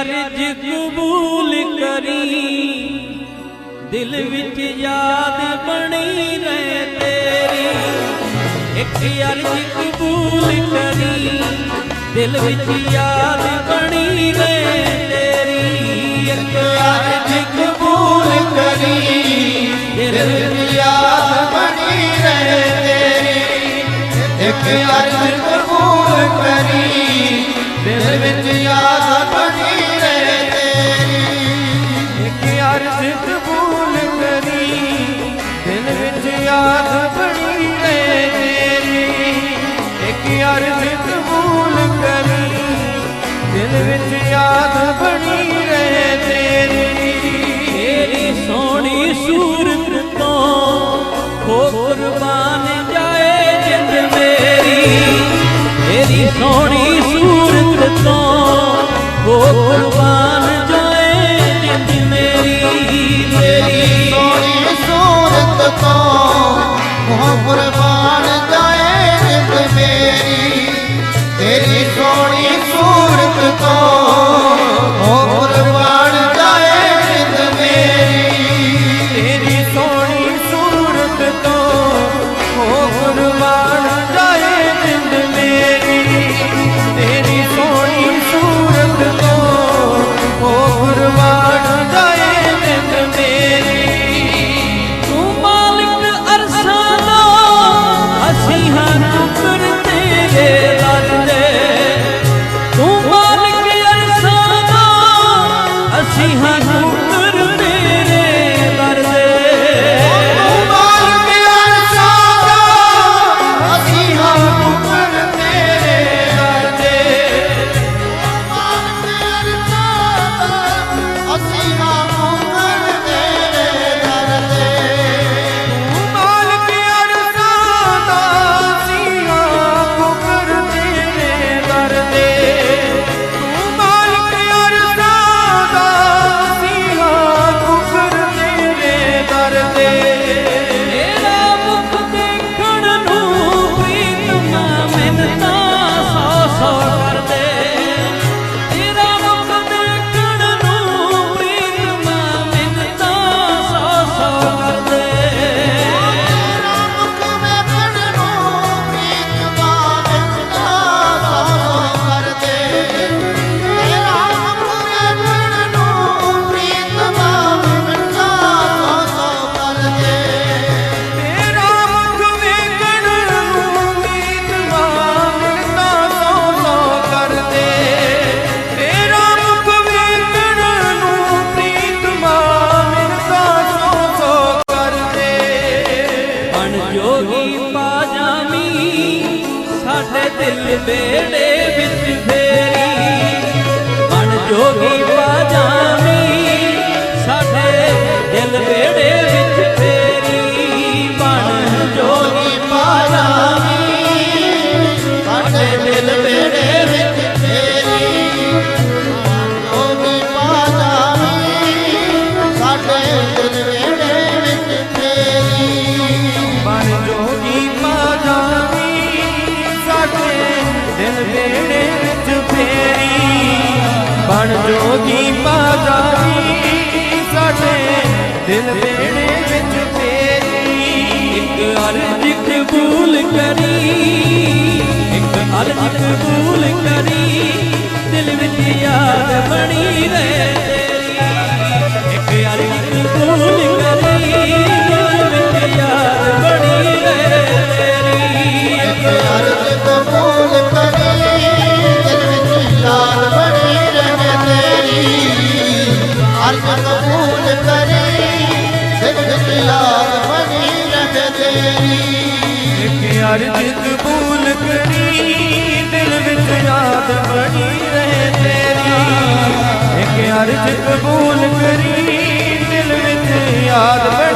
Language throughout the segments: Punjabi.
ਅਰਜ ਕਬੂਲ ਕਰੀ। ਦਿਲ ਵਿੱਚ ਯਾਦ ਬਣੀ ਰਹੇ ਤੇਰੀ। ਇੱਕ ਅਰਜ ਕਬੂਲ ਕਰੀ। ਦਿਲ ਵਿੱਚ ਯਾਦ ਬਣੀ ਰਹੇ ਤੇਰੀ। ਇੱਕ ਅਰਜ ਕਬੂਲ ਕਰੀ। ਦਿਲ ਵਿੱਚ ਯਾਦ ਬਣੀ ਰਹੇ ਤੇਰੀ। ਇੱਕ ਅਰਜ ਕਬੂਲ ਕਰੀ। ਦਿਲ ਵਿੱਚ ਯਾਦ યાદ બની રહે તેરી. સોણી સૂરત તો ખોરબાન જાય જંદ મેરી. તેરી સોણી સૂરત તો ખોરબાન જાય જંદ મેરી. તેરી સોણી સૂરત તો ખોરબાન ਦਿਲ ਬੇੜੇ ਵਿੱਚ ਫੇਰੀ ਮਨ ਜੋਗੀ ਬਣ ਜੋਗੀ ਬਾਜ਼ਾਰੀ ਸਾਡੇ ਦਿਲ ਵੇੜੇ ਵਿੱਚ ਤੇਰੀ। ਇੱਕ ਅਰਜ਼ ਕਬੂਲ ਕਰੀ, ਇੱਕ ਅਰਜ਼ ਕਬੂਲ ਕਰੀ, ਦਿਲ ਵਿੱਚ ਯਾਦ ਬਣੀ ਰਹੇ। ਅਰਜ ਕਬੂਲ ਕਰੀ, ਦਿਲ ਵਿੱਚ ਯਾਦ ਬਣੀ ਰਹੇ ਤੇਰੀ। ਇੱਕ ਅਰਜ ਕਬੂਲ ਕਰੀ, ਦਿਲ ਵਿੱਚ ਯਾਦ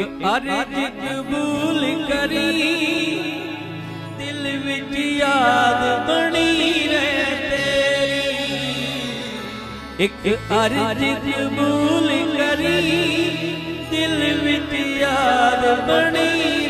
ਇੱਕ ਅਰਜ ਕਬੂਲ ਕਰੀ, ਦਿਲ ਵਿੱਚ ਯਾਦ ਬਣੀ ਰਹੇ ਤੇਰੀ ਇੱਕ ਅਰਜ ਕਬੂਲ ਕਰੀ, ਦਿਲ ਵਿੱਚ ਯਾਦ ਬਣੀ